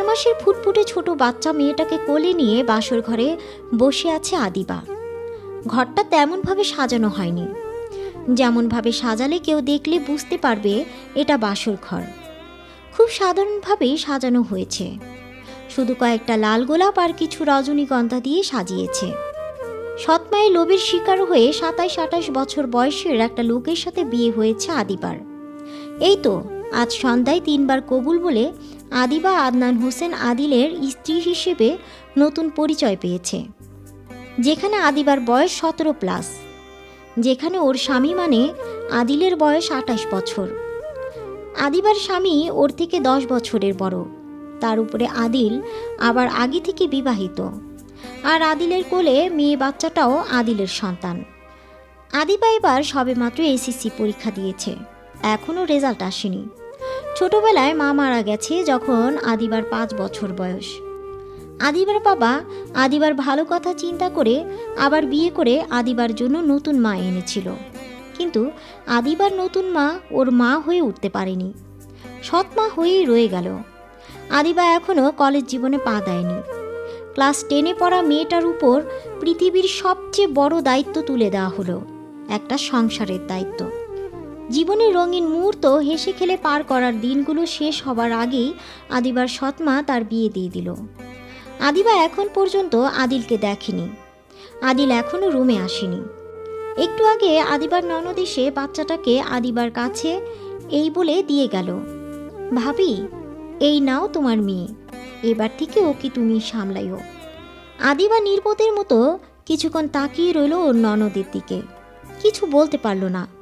চার মাসের ফুটফুটে ছোট বাচ্চা মেয়েটাকে কোলে নিয়ে বাসর ঘরে বসে আছে আদিবা। ঘরটা তেমনভাবে সাজানো হয়নি। যেমনভাবে সাজালে কেউ দেখলে বুঝতে পারবে এটা বাসর ঘর। খুব সাধারণভাবেই সাজানো হয়েছে। শুধু কয়েকটা লাল গোলাপ আর কিছু রজনীগন্ধা দিয়ে সাজিয়েছে। সৎমায়ের লোভের শিকার হয়ে সাতাইশ আঠাশ বছর বয়সের একটা লোকের সাথে বিয়ে হয়েছে আদিবার। এই তো, আজ সন্ধ্যায় তিনবার কবুল বলে আদিবা আদনান হোসেন আদিলের স্ত্রী হিসেবে নতুন পরিচয় পেয়েছে। যেখানে আদিবার বয়স সতেরো প্লাস। যেখানে ওর স্বামী মানে আদিলের বয়স আঠাশ বছর। আদিবার স্বামী ওর থেকে দশ বছরের বড়। তার উপরে আদিল আবার আগে থেকে বিবাহিত। আর আদিলের কোলে মেয়ে বাচ্চাটাও আদিলের সন্তান। আদিবা এবার সবেমাত্র এসএসসি পরীক্ষা দিয়েছে। এখনও রেজাল্ট আসেনি। ছোটবেলায় মা মারা গেছে যখন আদিবার পাঁচ বছর বয়স। আদিবার বাবা আদিবার ভালো কথা চিন্তা করে আবার বিয়ে করে আদিবার জন্য নতুন মা এনেছিল। কিন্তু আদিবার নতুন মা ওর মা হয়ে উঠতে পারেনি। সৎ মা হয়েই রয়ে গেল। আদিবা এখনও কলেজ জীবনে পা দেয়নি। ক্লাস টেনে পড়া মেয়েটার উপর পৃথিবীর সবচেয়ে বড় দায়িত্ব তুলে দেওয়া হলো। একটা সংসারের দায়িত্ব। জীবনের রঙিন মুহূর্ত হেসে খেলে পার করার দিনগুলো শেষ হবার আগেই আদিবার সৎমা তার বিয়ে দিয়ে দিল। আদিবা এখন পর্যন্ত আদিলকে দেখেনি। আদিল এখনও রুমে আসেনি। একটু আগে আদিবার ননদ এসে বাচ্চাটাকে আদিবার কাছে এই বলে দিয়ে গেল, ভাবি, এই নাও তোমার মেয়ে। এবার থেকে ওকে তুমি সামলাইও। আদিবা নির্বোধের মতো কিছুক্ষণ তাকিয়ে রইল ওর ননদের দিকে। কিছু বলতে পারল না।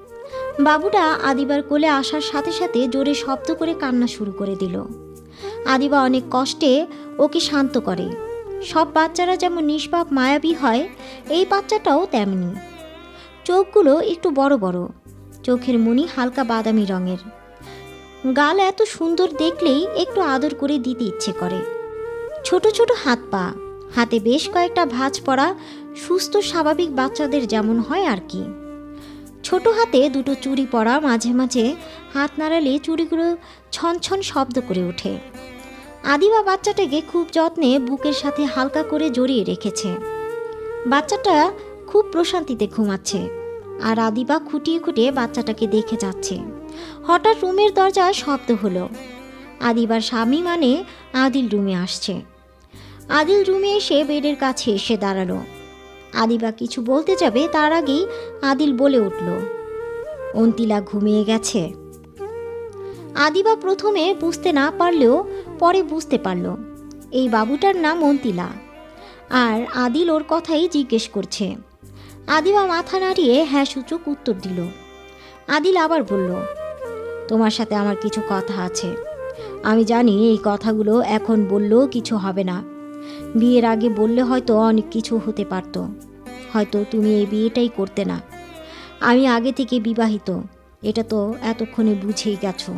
বাবুটা আদিবার কোলে আসার সাথে সাথে জোরে শব্দ করে কান্না শুরু করে দিল। আদিবা অনেক কষ্টে ওকে শান্ত করে। সব বাচ্চারা যেমন নিষ্পাপ, মায়াবী হয়, এই বাচ্চাটাও তেমনি। চোখগুলো একটু বড় বড়। চোখের মনি হালকা বাদামি রঙের। গাল এত সুন্দর দেখলেই একটু আদর করে দিতে ইচ্ছে করে। ছোট ছোট হাত পা। হাতে বেশ কয়েকটা ভাঁজ পড়া, সুস্থ, স্বাভাবিক বাচ্চাদের যেমন হয় আর কি। ছোট হাতে দুটো চুড়ি পরা মাঝে মাঝে হাত নাড়ালে চুড়িগুলো ছন শব্দ করে ওঠে। আদিবা বাচ্চাটাকে খুব যত্নে বুকের সাথে হালকা করে জড়িয়ে রেখেছে। বাচ্চাটা খুব প্রশান্তিতে ঘুমাচ্ছে আর আদিবা খুঁটিয়ে খুঁটিয়ে বাচ্চাটাকে দেখে যাচ্ছে। হঠাৎ রুমের দরজায় শব্দ হলো। আদিবার স্বামী মানে আদিল রুমে আসছে। আদিল রুমে এসে বেডের কাছে এসে দাঁড়াল। আদিবা কিছু বলতে যাবে, তার আগেই আদিল বলে উঠল, অন্তিলা ঘুমিয়ে গেছে। আদিবা প্রথমে বুঝতে না পারলেও পরে বুঝতে পারল, এই বাবুটার নাম অন্তিলা। আর আদিল ওর কথাই জিজ্ঞেস করছে। আদিবা মাথা নাড়িয়ে হ্যাঁ সূচক উত্তর দিল। আদিল আবার বলল, তোমার সাথে আমার কিছু কথা আছে। আমি জানি এই কথাগুলো এখন বললেও কিছু হবে না। বিয়ের আগে বললে হয়তো অনেক কিছু হতে পারত। হয়তো তুমি এই বিয়েটাই করতে না। আমি আগে থেকে বিবাহিত, এটা তো এতক্ষণে বুঝেই গেছো।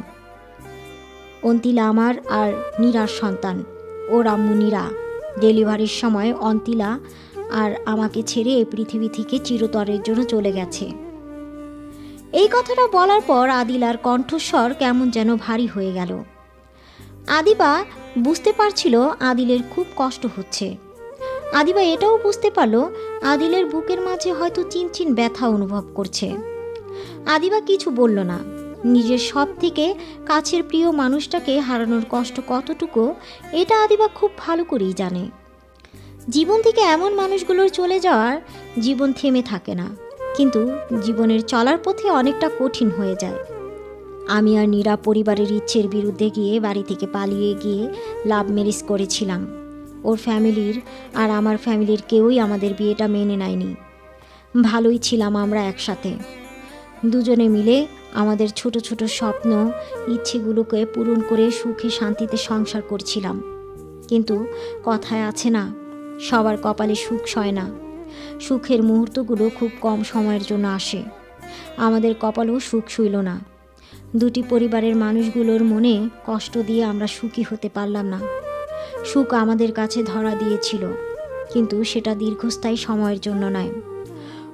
অন্তিলা আমার আর নীরার সন্তান। ওর আম্মু নীরা। ডেলিভারির সময় অন্তিলা আর আমাকে ছেড়ে এই পৃথিবী থেকে চিরতরের জন্য চলে গেছে। এই কথাটা বলার পর আদিলার কণ্ঠস্বর কেমন যেন ভারী হয়ে গেল। আদিবা বুঝতে পারছিল আদিলের খুব কষ্ট হচ্ছে। আদিবা এটাও বুঝতে পারল, আদিলের বুকের মাঝে হয়তো চিনচিন ব্যথা অনুভব করছে। আদিবা কিছু বলল না। নিজের সব থেকে কাছের প্রিয় মানুষটাকে হারানোর কষ্ট কতটুকু, এটা আদিবা খুব ভালো করেই জানে। জীবন থেকে এমন মানুষগুলোর চলে যাওয়ার জীবন থেমে থাকে না, কিন্তু জীবনের চলার পথে অনেকটা কঠিন হয়ে যায়। আমি আর নীরা পরিবারের ইচ্ছের বিরুদ্ধে গিয়ে বাড়ি থেকে পালিয়ে গিয়ে লাভ ম্যারেজ করেছিলাম। ওর ফ্যামিলির আর আমার ফ্যামিলির কেউই আমাদের বিয়েটা মেনে নেয়নি। ভালোই ছিলাম আমরা একসাথে। দুজনে মিলে আমাদের ছোট ছোট স্বপ্ন, ইচ্ছেগুলোকে পূরণ করে সুখে শান্তিতে সংসার করছিলাম। কিন্তু কথায় আছে না, সবার কপালে সুখ সয় না। সুখের মুহূর্তগুলো খুব কম সময়ের জন্য আসে। আমাদের কপালেও সুখ শুইল না। দুটি পরিবারের মানুষগুলোর মনে কষ্ট দিয়ে আমরা সুখী হতে পারলাম না। সুখ আমাদের কাছে ধরা দিয়েছিল, কিন্তু সেটা দীর্ঘস্থায়ী সময়ের জন্য নয়।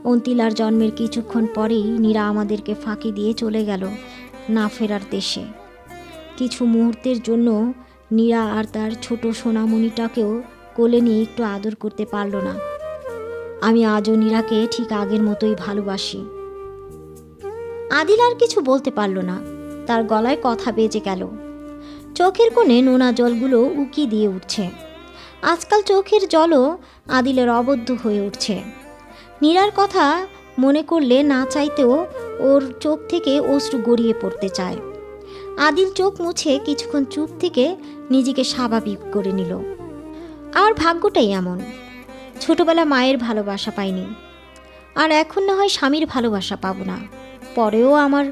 অন্তিলার জন্মের কিছুক্ষণ পরেই নীরা আমাদেরকে ফাঁকি দিয়ে চলে গেল না ফেরার দেশে। কিছু মুহূর্তের জন্য নীরা আর তার ছোট সোনামণিটাকেও কোলে নিয়ে একটু আদর করতে পারল না। আমি আজও নীরাকে ঠিক আগের মতোই ভালোবাসি। আদিল আর কিছু বলতে পারল না। তার গলায় কথা বেজে গেল। চোখের কোণে নোনা জলগুলো উকি দিয়ে উঠছে। আজকাল চোখের জলও আদিলের অবদ্ধ হয়ে উঠছে। নীরার কথা মনে করলে না চাইতেও ওর চোখ থেকে অশ্রু গড়িয়ে পড়তে চায়। আদিল চোখ মুছে কিছুক্ষণ চুপ থেকে নিজেকে স্বাভাবিক করে নিল। আমার ভাগ্যটাই এমন। ছোটবেলা মায়ের ভালোবাসা পাইনি। আর এখন না হয় স্বামীর ভালোবাসা পাবো না। পরেও আমার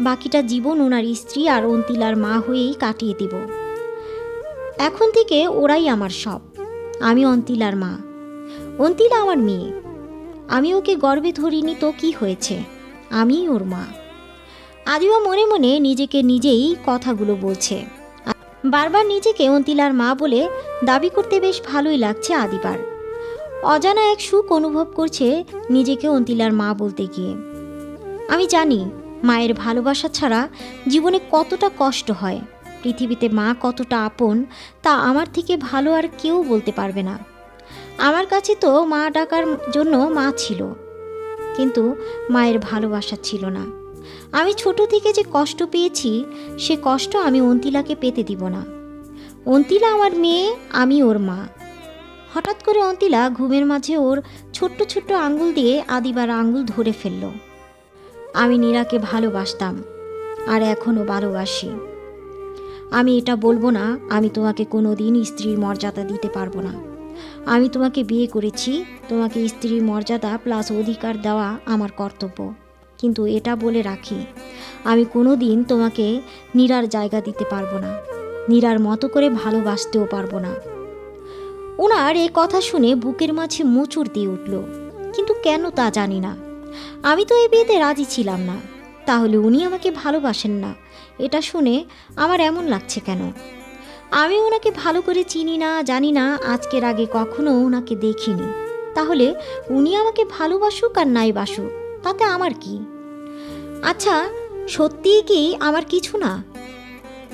বাকিটা জীবন ওনার স্ত্রী আর অন্তিলার মা হয়েই কাটিয়ে দিব। এখন থেকে ওরাই আমার সব। আমি অন্তিলার মা। অন্তিলা আমার মেয়ে। আমি ওকে গর্বে ধরিনি তো কি হয়েছে? আমি ওর মা। আদিবা মনে মনে নিজেকে নিজেই কথাগুলো বলছে। বারবার নিজেকে অন্তিলার মা বলে দাবি করতে বেশ ভালোই লাগছে আদিবার। অজানা এক সুখ অনুভব করছে নিজেকে অন্তিলার মা বলতে গিয়ে। আমি জানি, মায়ের ভালোবাসা ছাড়া জীবনে কতটা কষ্ট হয়। পৃথিবীতে মা কতটা আপন, তা আমার থেকে ভালো আর কেউ বলতে পারবে না। আমার কাছে তো মা ডাকার জন্য মা ছিল। কিন্তু মায়ের ভালোবাসা ছিল না। আমি ছোট থেকে যে কষ্ট পেয়েছি, সে কষ্ট আমি অন্তিলাকে পেতে দিব না। অন্তিলা আমার মেয়ে, আমি ওর মা। হঠাৎ করে অন্তিলা ঘুমের মাঝে ওর ছোট্ট ছোট্ট আঙ্গুল দিয়ে আদিবার আঙ্গুল ধরে ফেলল। আমি নীরাকে ভালোবাসতাম, আর এখনও ভালোবাসি। আমি এটা বলব না, আমি তোমাকে কোনো দিন স্ত্রীর মর্যাদা দিতে পারব না। আমি তোমাকে বিয়ে করেছি, তোমাকে স্ত্রীর মর্যাদা প্লাস অধিকার দেওয়া আমার কর্তব্য। কিন্তু এটা বলে রাখি, আমি কোনো দিন তোমাকে নীরার জায়গা দিতে পারব না, নীরার মতো করে ভালোবাসতেও পারব না। ওনার এই কথা শুনে বুকের মাঝে মোচড় দিয়ে উঠল, কিন্তু কেন তা জানি না। আমি তো এই বিয়েতে রাজি ছিলাম না। তাহলে উনি আমাকে ভালোবাসেন না। এটা শুনে আমার এমন লাগছে কেন? আমি ওনাকে ভালো করে চিনি না, জানি না আজকের আগে কখনো ওনাকে দেখিনি। তাহলে উনি আমাকে ভালোবাসুক আর নাই বাসুক, তাতে আমার কি? আচ্ছা সত্যিই কি আমার কিছু না?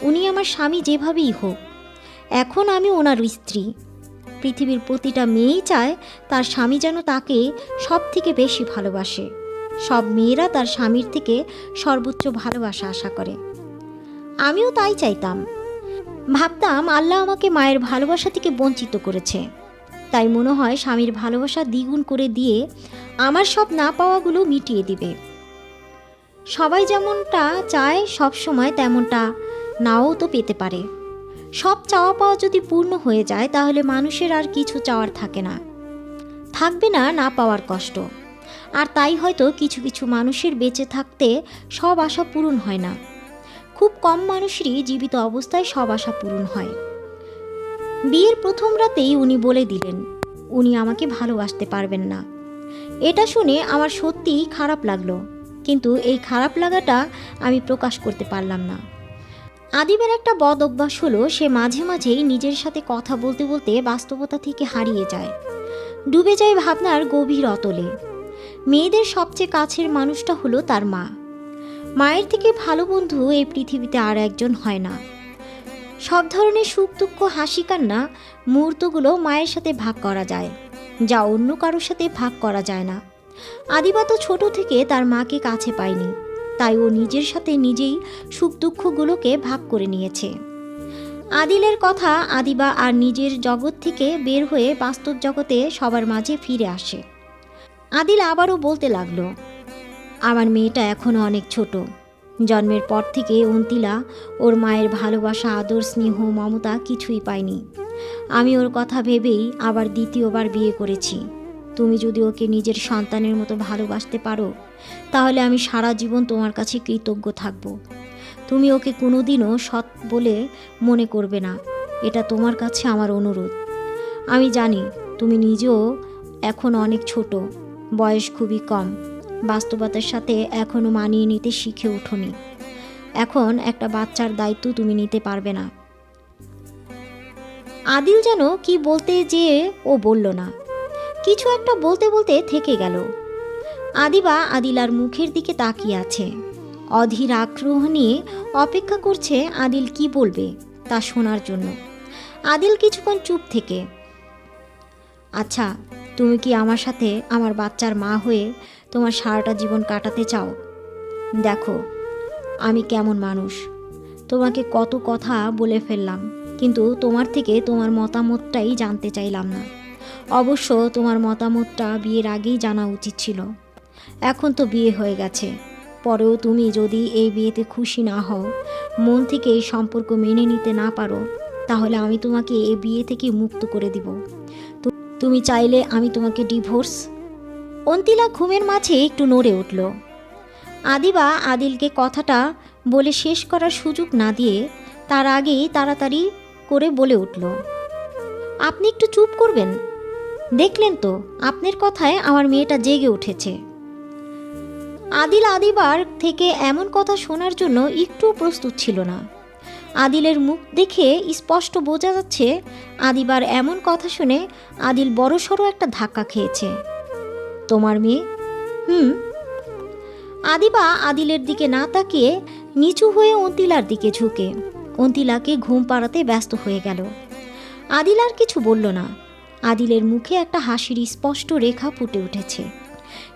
উনি আমার স্বামী যেভাবেই হোক। এখন আমি ওনার স্ত্রী। পৃথিবীর প্রতিটা মেয়েই চায় তার স্বামী যেন তাকে সব থেকে বেশি ভালোবাসে। সব মেয়েরা তার স্বামীর থেকে সর্বোচ্চ ভালোবাসা আশা করে। আমিও তাই চাইতাম। ভাবতাম আল্লাহ আমাকে মায়ের ভালোবাসা থেকে বঞ্চিত করেছে। তাই মনে হয় স্বামীর ভালোবাসা দ্বিগুণ করে দিয়ে আমার সব না পাওয়াগুলো মিটিয়ে দিবে। সবাই যেমনটা চায় সব সময় তেমনটা নাও তো পেতে পারে। সব চাওয়া পাওয়া যদি পূর্ণ হয়ে যায়, তাহলে মানুষের আর কিছু চাওয়ার থাকে না। থাকবে না না পাওয়ার কষ্ট। আর তাই হয়তো কিছু কিছু মানুষের বেঁচে থাকতে সব আশা পূরণ হয় না। খুব কম মানুষেরই জীবিত অবস্থায় সব আশা পূরণ হয়। বিয়ের প্রথম রাতেই উনি বলে দিলেন, উনি আমাকে ভালোবাসতে পারবেন না। এটা শুনে আমার সত্যিই খারাপ লাগল। কিন্তু এই খারাপ লাগাটা আমি প্রকাশ করতে পারলাম না। আদিবের একটা বদ অভ্যাস হলো, সে মাঝে মাঝেই নিজের সাথে কথা বলতে বলতে বাস্তবতা থেকে হারিয়ে যায়। ডুবে যায় ভাবনার গভীর অতলে। মেয়েদের সবচেয়ে কাছের মানুষটা হলো তার মা। মায়ের থেকে ভালো বন্ধু এই পৃথিবীতে আর একজন হয় না। সব ধরনের সুখ দুঃখ, হাসি, কান্না মুহূর্তগুলো মায়ের সাথে ভাগ করা যায়, যা অন্য কারোর সাথে ভাগ করা যায় না। আদিবা তো ছোট থেকে তার মাকে কাছে পায়নি। তাই ও নিজের সাথে নিজেই সুখ দুঃখগুলোকে ভাগ করে নিয়েছে। আদিলের কথা আদিবা আর নিজের জগৎ থেকে বের হয়ে বাস্তব জগতে সবার মাঝে ফিরে আসে। আদিল আবারও বলতে লাগল, আমার মেয়েটা এখনও অনেক ছোট। জন্মের পর থেকে অন্তিলা, ওর মায়ের ভালোবাসা, আদর, স্নেহ, মমতা কিছুই পায়নি। আমি ওর কথা ভেবেই আবার দ্বিতীয়বার বিয়ে করেছি। তুমি যদি ওকে নিজের সন্তানের মতো ভালোবাসতে পারো, তাহলে আমি সারা জীবন তোমার কাছে কৃতজ্ঞ থাকব। তুমি ওকে কোনোদিনও সৎ বলে মনে করবে না। এটা তোমার কাছে আমার অনুরোধ। আমি জানি তুমি নিজেও এখন অনেক ছোট, বয়স খুবই কম। বাস্তবতার সাথে এখনও মানিয়ে নিতে শিখে ওঠোনি। এখন একটা বাচ্চার দায়িত্ব তুমি নিতে পারবে না। আদিল যেন কি বলতে যেয়ে ও বলল না। কিছু একটা বলতে বলতে থেকে গেল। আদিবা আদিলার মুখের দিকে তাকিয়ে আছে। অধীর আগ্রহ নিয়ে অপেক্ষা করছে আদিল কি বলবে তা শোনার জন্য। আদিল কিছুক্ষণ চুপ থেকে আচ্ছা তুমি কি আমার সাথে আমার বাচ্চার মা হয়ে তোমার সারাটা জীবন কাটাতে চাও? দেখো, আমি কেমন মানুষ। তোমাকে কত কথা বলে ফেললাম, কিন্তু তোমার থেকে তোমার মতামতটাই জানতে চাইলাম না। অবশ্য তোমার মতামতটা বিয়ের আগেই জানা উচিত ছিল। এখন তো বিয়ে হয়ে গেছে। পরেও তুমি যদি এই বিয়েতে খুশি না হও, মন থেকে এই সম্পর্ক মেনে নিতে না পারো, তাহলে আমি তোমাকে এই বিয়ে থেকে মুক্ত করে দিব। তুমি চাইলে আমি তোমাকে ডিভোর্স। অন্তিলা ঘুমের মাঝে একটু নড়ে উঠল। আদিবা আদিলকে কথাটা বলে শেষ করার সুযোগ না দিয়ে তার আগেই তাড়াতাড়ি করে বলে উঠল, আপনি একটু চুপ করবেন। দেখলেন তো, আপনার কথায় আমার মেয়েটা জেগে উঠেছে। আদিল আদিবার থেকে এমন কথা শোনার জন্য একটু প্রস্তুত ছিল না। আদিলের মুখ দেখে স্পষ্ট বোঝা যাচ্ছে, আদিবার এমন কথা শুনে আদিল বড়সড় একটা ধাক্কা খেয়েছে। তোমার মেয়ে? হুম। আদিবা আদিলের দিকে না তাকিয়ে নিচু হয়ে অন্তিলার দিকে ঝুঁকে। অন্তিলাকে ঘুম পাড়াতে ব্যস্ত হয়ে গেল। আদিল আর কিছু বলল না। আদিলের মুখে একটা হাসির স্পষ্ট রেখা ফুটে উঠেছে।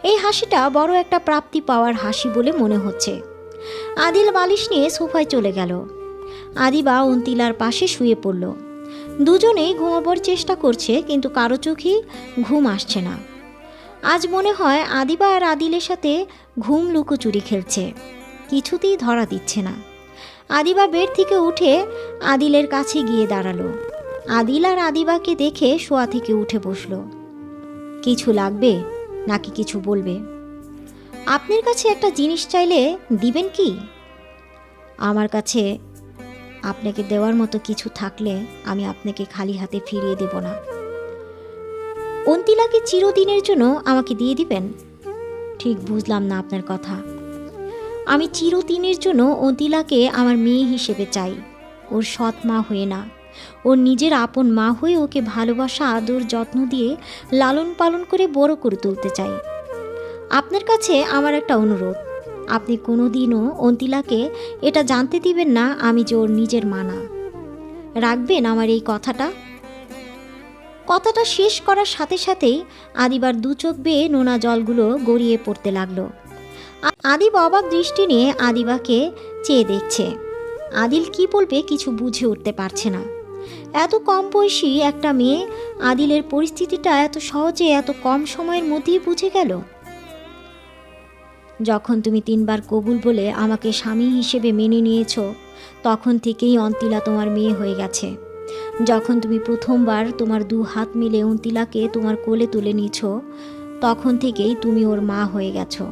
এই হাসিটা বড় একটা প্রাপ্তি পাওয়ার হাসি বলে মনে হচ্ছে। আদিল বালিশ নিয়ে সোফায় চলে গেল। আদিবা অন্তিলার পাশে শুয়ে পড়ল। দুজনেই ঘুমাবার চেষ্টা করছে, কিন্তু কারও চোখেই ঘুম আসছে না। আজ মনে হয় আদিবা আর আদিলের সাথে ঘুম লুকোচুরি খেলছে। কিছুতেই ধরা দিচ্ছে না। আদিবা বেড থেকে উঠে আদিলের কাছে গিয়ে দাঁড়াল। আদিল আর আদিবাকে দেখে শোয়া থেকে উঠে বসল। কিছু লাগবে নাকি কিছু বলবে? আপনার কাছে একটা জিনিস চাইলে দিবেন কি? আমার কাছে আপনাকে দেওয়ার মতো কিছু থাকলে আমি আপনাকে খালি হাতে ফিরিয়ে দেব না। অন্তিলাকে চিরদিনের জন্য আমাকে দিয়ে দিবেন? ঠিক বুঝলাম না আপনার কথা। আমি চিরদিনের জন্য অন্তিলাকে আমার মেয়ে হিসেবে চাই। ওর সৎ মা হয়ে না। ওর নিজের আপন মা হয়ে ওকে ভালোবাসা, আদর, যত্ন দিয়ে লালন পালন করে বড় করে তুলতে চাই। আপনার কাছে আমার একটা অনুরোধ। আপনি কোনো দিনও অন্তিলাকে এটা জানতে দিবেন না আমি যে ওর নিজের মা না। রাখবেন আমার এই কথাটা? কথাটা শেষ করার সাথে সাথেই আদিবার দু চোখ বেয়ে নোনা জলগুলো গড়িয়ে পড়তে লাগল। আদিব অবাক দৃষ্টি নিয়ে আদিবাকে চেয়ে দেখছে। আদিল কি বলবে কিছু বুঝে উঠতে পারছে না। এত কম বয়সী একটা মেয়ে আদিলের পরিস্থিতিটা এত সহজে, এত কম সময়ের মধ্যেই বুঝে গেল। যখন তুমি তিনবার কবুল বলে আমাকে স্বামী হিসেবে মেনে নিয়েছ, তখন থেকেই অন্তিলা তোমার মেয়ে হয়ে গেছে। যখন তুমি প্রথমবার তোমার দু হাত মিলে অন্তিলাকে তোমার কোলে তুলে নিয়েছ, তখন থেকেই তুমি ওর মা হয়ে গেছো।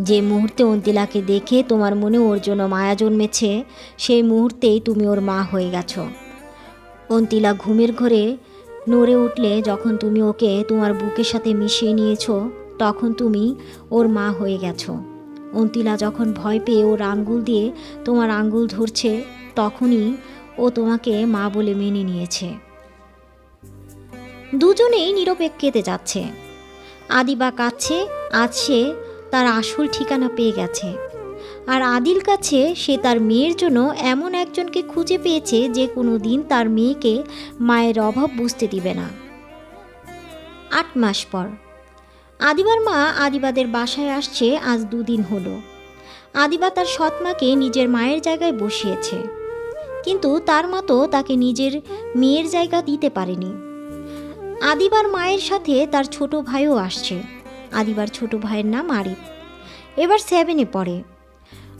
যে মুহূর্তে অন্তিলাকে দেখে তোমার মনে ওর জন্য মায়া জন্মেছে, সেই মুহূর্তেই তুমি ওর মা হয়ে গেছো। অন্তিলা ঘুমের ঘরে নড়ে উঠলে যখন তুমি ওকে তোমার বুকের সাথে মিশিয়ে নিয়েছো, তখন তুমি ওর মা হয়ে গেছো। অন্তিলা যখন ভয় পেয়ে ওর আঙ্গুল দিয়ে তোমার আঙ্গুল ধরছে, তখনই ও তোমাকে মা বলে মেনে নিয়েছে। দুজনেই নিরপেক্ষ নিরপেক্ষেতে যাচ্ছে। আদিবা কাছে সে তার আসল ঠিকানা পেয়ে গেছে। আর আদিল কাছে সে তার মেয়ের জন্য এমন একজনকে খুঁজে পেয়েছে যে কোনো দিন তার মেয়েকে মায়ের অভাব বুঝতে দিবে না। আট মাস পর। আদিবার মা আদিবাদের বাসায় আসছে আজ দুদিন হলো। আদিবা তার সৎমাকে নিজের মায়ের জায়গায় বসিয়েছে। কিন্তু তার মতো তাকে নিজের মেয়ের জায়গা দিতে পারেনি। আদিবার মায়ের সাথে তার ছোট ভাইও আসছে। আদিবার ছোট ভাইয়ের নাম আরিফ। এবার সেভেনে পড়ে।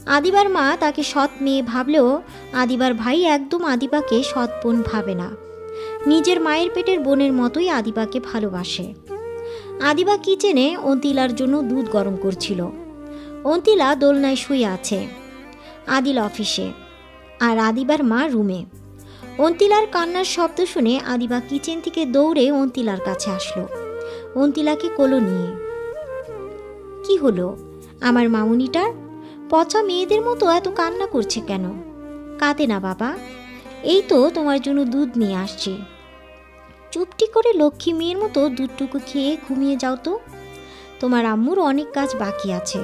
আদিবার মা তাকে সৎ মেয়ে ভাবলেও আদিবার ভাই একদম আদিবাকে সৎ বোন ভাবে না। নিজের মায়ের পেটের বোনের মতোই আদিবাকে ভালোবাসে। আদিবা কিচেনে অন্তিলার জন্য দুধ গরম করছিল। অন্তিলা দোলনায় শুয়ে আছে। আদিল অফিসে। আর আদিবার মা রুমে। অন্তিলার কান্নার শব্দ শুনে আদিবা কিচেন থেকে দৌড়ে অন্তিলার কাছে আসলো। অন্তিলাকে কোলো নিয়ে। কি হলো? আমার মামুনিটার পচা মেয়েদের মতো এত কান্না করছে কেন? কাঁদে না বাবা। এই তো তোমার জন্য দুধ নিয়ে আসছে। চুপটি করে লক্ষ্মী মেয়ের মতো দুধটুকু খেয়ে ঘুমিয়ে যাও তো। তোমার আম্মুর অনেক কাজ বাকি আছে।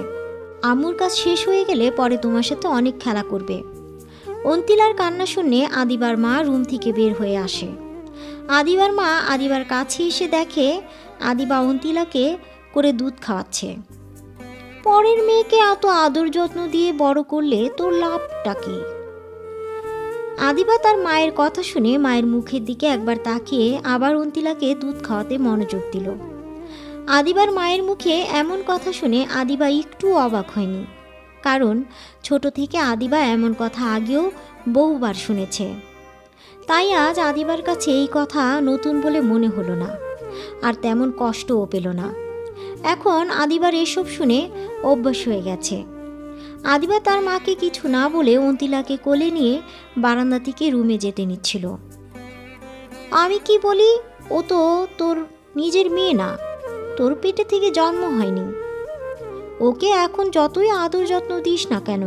আম্মুর কাজ শেষ হয়ে গেলে পরে তোমার সাথে অনেক খেলা করবে। অন্তিলার কান্না শুনে আদিবার মা রুম থেকে বের হয়ে আসে। আদিবার মা আদিবার কাছে এসে দেখে আদিবা অন্তিলাকে করে দুধ খাওয়াচ্ছে। পরের মেয়েকে এত আদর যত্ন দিয়ে বড় করলে তোর লাভটা কি? আদিবা তার মায়ের কথা শুনে মায়ের মুখের দিকে একবার তাকিয়ে আবার অন্তিলাকে দুধ খাওয়াতে মনোযোগ দিল। আদিবার মায়ের মুখে এমন কথা শুনে আদিবা একটু অবাক হয়নি। কারণ ছোট থেকে আদিবা এমন কথা আগেও বহুবার শুনেছে। তাই আজ আদিবার কাছে এই কথা নতুন বলে মনে হলো না। আর তেমন কষ্টও পেল না। এখন আদিবার এসব শুনে অভ্যাস হয়ে গেছে। আদিবা তার মাকে কিছু না বলে অন্তিলাকে কোলে নিয়ে বারান্দা থেকে রুমে যেতে নিচ্ছিল। আমি কি বলি, ও তো তোর নিজের মেয়ে না, তোর পেটে থেকে জন্ম হয়নি। ওকে এখন যতই আদর যত্ন দিস না কেন,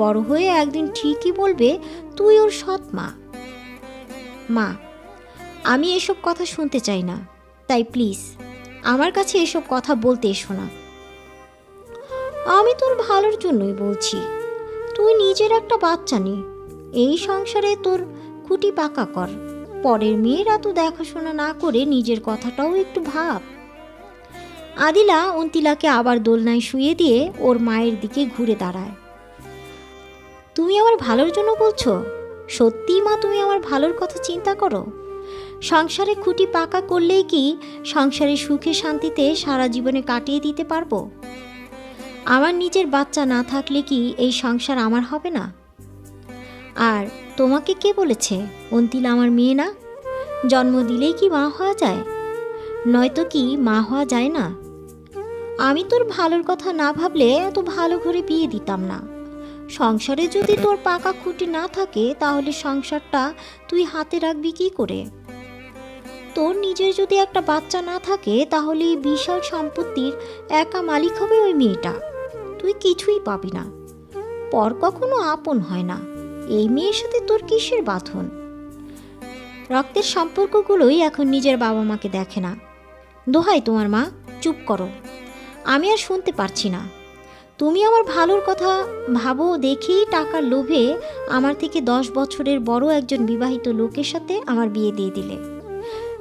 বড় হয়ে একদিন ঠিকই বলবে, তুই ওর সৎ মা। মা, আমি এসব কথা শুনতে চাই না, তাই প্লিজ আমার কাছে এসব কথা বলতে এসো না। আমি তোর ভালোর জন্যই বলছি। তুই নিজের একটা বাচ্চা নে। এই সংসারে তোর খুঁটি পাকা কর। পরের মেয়েরা তো দেখাশোনা না করে নিজের কথাটাও একটু ভাব। আদিলা অন্তিলাকে আবার দোলনায় শুয়ে দিয়ে ওর মায়ের দিকে ঘুরে দাঁড়ায়। তুমি আমার ভালোর জন্য বলছো? সত্যি মা, তুমি আমার ভালোর কথা চিন্তা করো? সংসারে খুঁটি পাকা করলেই কি সংসারে সুখে শান্তিতে সারা জীবনে কাটিয়ে দিতে পারব? আমার নিজের বাচ্চা না থাকলে কি এই সংসার আমার হবে না? আর তোমাকে কে বলেছে, অন্তিলা আমার মেয়ে না? জন্ম দিলেই কি মা হওয়া যায়? নয়তো কি মা হওয়া যায় না? আমি তোর ভালোর কথা না ভাবলে এত ভালো ঘরে বিয়ে দিতাম না। সংসারে যদি তোর পাকা খুঁটি না থাকে, তাহলে সংসারটা তুই হাতে রাখবি কি করে? তোর নিজের যদি একটা বাচ্চা না থাকে, তাহলে বিশাল সম্পত্তির একা মালিক হবে ওই মেয়েটা। তুই কিছুই পাবি না। পর কখনো আপন হয় না। এই মেয়ের সাথে তোর কিসের বাঁধন? রক্তের সম্পর্কগুলোই এখন নিজের বাবা মাকে দেখে না। দোহাই তোমার মা, চুপ করো। আমি আর শুনতে পারছি না। তুমি আমার ভালোর কথা ভাবো দেখেই টাকার লোভে আমার থেকে দশ বছরের বড় একজন বিবাহিত লোকের সাথে আমার বিয়ে দিয়ে দিলে।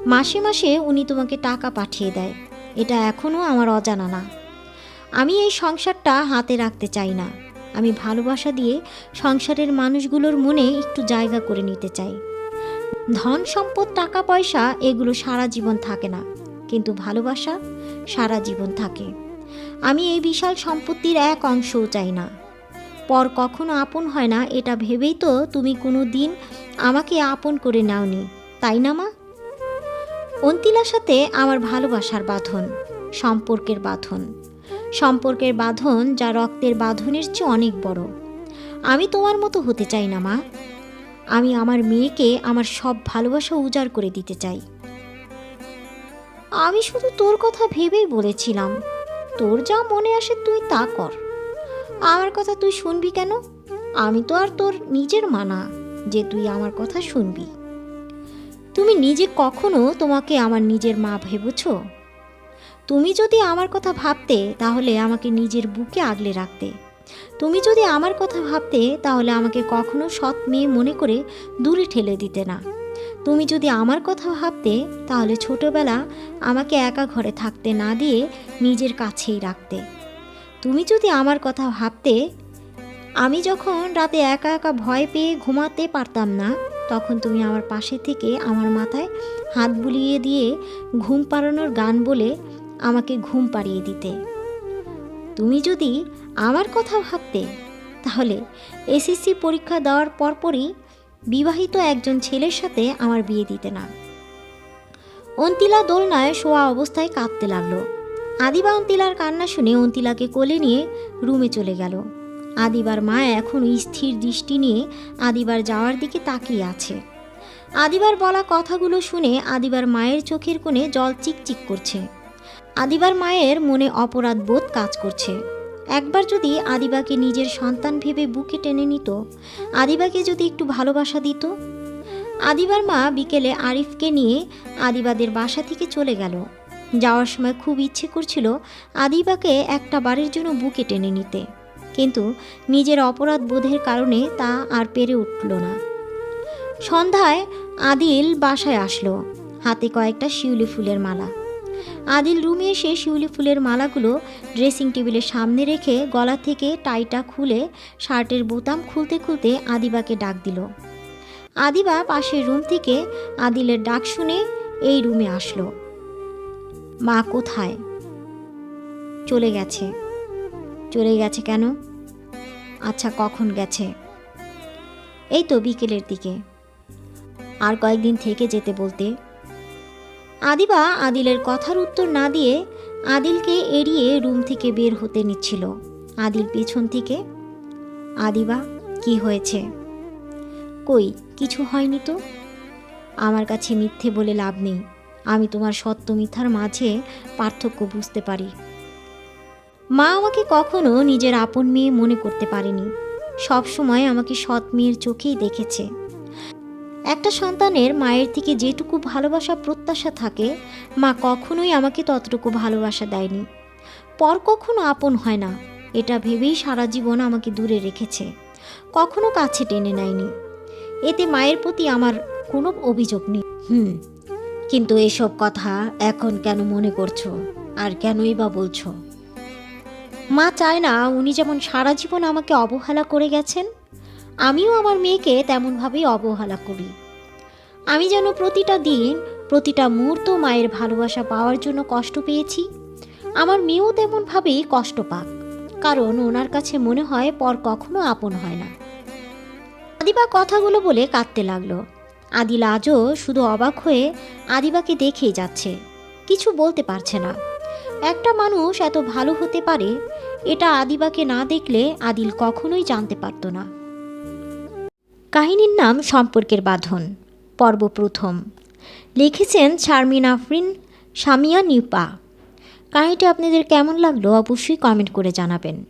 মাসে মাসে উনি তোমাকে টাকা পাঠিয়ে দেয়। এটা এখনও আমার অজানা না। আমি এই সংসারটা হাতে রাখতে চাই না। আমি ভালোবাসা দিয়ে সংসারের মানুষগুলোর মনে একটু জায়গা করে নিতে চাই। ধন, সম্পদ, টাকা, পয়সা এগুলো সারা জীবন থাকে না। কিন্তু ভালোবাসা সারা জীবন থাকে। আমি এই বিশাল সম্পত্তির এক অংশও চাই না। পর কখনো আপন হয় না, এটা ভেবেই তো তুমি কোনো দিন আমাকে আপন করে নাওনি। তাই না মা? অন্তিলার সাথে আমার ভালোবাসার বাঁধন, সম্পর্কের বাঁধন। সম্পর্কের বাঁধন যা রক্তের বাঁধনের চেয়ে অনেক বড়। আমি তোমার মতো হতে চাই না, মা। আমি আমার মেয়েকে আমার সব ভালোবাসা উজাড় করে দিতে চাই। আমি শুধু তোর কথা ভেবেই বলেছিলাম, তোর যা মনে আসে তুই তা কর। আমার কথা তুই শুনবি কেন? আমি তো আর তোর নিজের মানা যে তুই আমার কথা শুনবি। তুমি নিজে কখনো তোমাকে আমার নিজের মা ভেবেছ? তুমি যদি আমার কথা ভাবতে, তাহলে আমাকে নিজের বুকে আগলে রাখতে। তুমি যদি আমার কথা ভাবতে, তাহলে আমাকে কখনো সৎ মেয়ে মনে করে দূরে ঠেলে দিতে না। তুমি যদি আমার কথা ভাবতে, তাহলে ছোটবেলা আমাকে একা ঘরে থাকতে না দিয়ে নিজের কাছেই রাখতে। তুমি যদি আমার কথা ভাবতে, আমি যখন রাতে একা একা ভয় পেয়ে ঘুমাতে পারতাম না তখন তুমি আমার পাশে থেকে আমার মাথায় হাত বুলিয়ে দিয়ে ঘুম পাড়ানোর গান বলে আমাকে ঘুম পাড়িয়ে দিতে। তুমি যদি আমার কথা ভাবতে, তাহলে এসএসসি পরীক্ষা দেওয়ার পরপরই বিবাহিত একজন ছেলের সাথে আমার বিয়ে দিতে না অন্তিলা দোলনায় শোয়া অবস্থায় কাঁদতে লাগল। আদিবা অন্তিলার কান্না শুনে অন্তিলাকে কোলে নিয়ে রুমে চলে গেল। আদিবার মা এখনও স্থির দৃষ্টি নিয়ে আদিবার যাওয়ার দিকে তাকিয়ে আছে। আদিবার বলা কথাগুলো শুনে আদিবার মায়ের চোখের কোণে জল চিকচিক করছে। আদিবার মায়ের মনে অপরাধ বোধ কাজ করছে। একবার যদি আদিবাকে নিজের সন্তান ভেবে বুকে টেনে নিত, আদিবাকে যদি একটু ভালোবাসা দিত? আদিবার মা বিকেলে আরিফকে নিয়ে আদিবাদের বাসা থেকে চলে গেল। যাওয়ার সময় খুব ইচ্ছে করছিল আদিবাকে একটা বারের জন্য বুকে টেনে নিতে। কিন্তু নিজের অপরাধ বোধের কারণে তা আর পেরে উঠল না। সন্ধ্যায় আদিল বাসায় আসলো। হাতে কয়েকটা শিউলি ফুলের মালা। আদিল রুমে এসে শিউলি ফুলের মালাগুলো ড্রেসিং টেবিলের সামনে রেখে গলা থেকে টাইটা খুলে শার্টের বোতাম খুলতে খুলতে আদিবাকে ডাক দিল। আদিবা পাশের রুম থেকে আদিলের ডাক শুনে এই রুমে আসলো। মা কোথায়? চলে গেছে। চলে গেছে কেন? আচ্ছা কখন গেছে? এই তো বিকেলের দিকে। আর কয়েকদিন থেকে যেতে বলতে। আদিবা আদিলের কথার উত্তর না দিয়ে আদিলকে এড়িয়ে রুম থেকে বের হতে নিচ্ছিল। আদিল পেছন থেকে, আদিবা, কি হয়েছে? কই, কিছু হয়নি তো? আমার কাছে মিথ্যে বলে লাভ নেই। আমি তোমার সত্য মিথ্যার মাঝে পার্থক্য বুঝতে পারি। মা আমাকে কখনো নিজের আপন মেয়ে মনে করতে পারেনি। সবসময় আমাকে সৎ মেয়ের চোখেই দেখেছে। একটা সন্তানের মায়ের থেকে যেটুকু ভালোবাসা, প্রত্যাশা থাকে, মা কখনোই আমাকে ততটুকু ভালোবাসা দেয়নি। পর কখনো আপন হয় না। এটা ভেবেই সারা জীবন আমাকে দূরে রেখেছে। কখনো কাছে টেনে নেয়নি। এতে মায়ের প্রতি আমার কোনো অভিযোগ নেই। হুম, কিন্তু এসব কথা এখন কেন মনে করছ? আর কেনই বা বলছো? মা চায় না উনি যেমন সারা জীবন আমাকে অবহেলা করে গেছেন, আমিও আমার মেয়েকে তেমনভাবেই অবহেলা করি। আমি যেন প্রতিটা দিন, প্রতিটা মুহূর্ত মায়ের ভালোবাসা পাওয়ার জন্য কষ্ট পেয়েছি, আমার মেয়েও তেমনভাবেই কষ্ট পাক, কারণ ওনার কাছে মনে হয় পর কখনো আপন হয় না। আদিবা কথাগুলো বলে কাঁদতে লাগল। আদিল আজও শুধু অবাক হয়ে আদিবাকে দেখেই যাচ্ছে, কিছু বলতে পারছে না। একটা মানুষ এত ভালো হতে পারে এটা আদিবাকে না দেখলে আদিল কখনোই জানতে পারতো না। কাহিনীর নাম সম্পর্কের বাঁধন, পর্ব প্রথম। লিখেছেন শারমিন আফরিন সামিয়া নিপা। কাহিনীটি আপনাদের কেমন লাগল অবশ্যই কমেন্ট করে জানাবেন।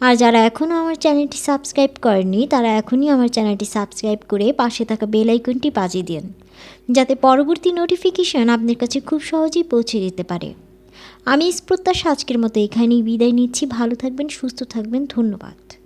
আর যারা এখনও আমার চ্যানেলটি সাবস্ক্রাইব করেননি, তারা এখনই আমার চ্যানেলটি সাবস্ক্রাইব করে পাশে থাকা বেল আইকনটি বাজিয়ে দিন, যাতে পরবর্তী নোটিফিকেশন আপনার কাছে খুব সহজেই পৌঁছে যেতে পারে। আমি প্রত্যাশা আজকের মতো এখানেই বিদায় নিচ্ছি। ভালো থাকবেন সুস্থ থাকবেন। ধন্যবাদ।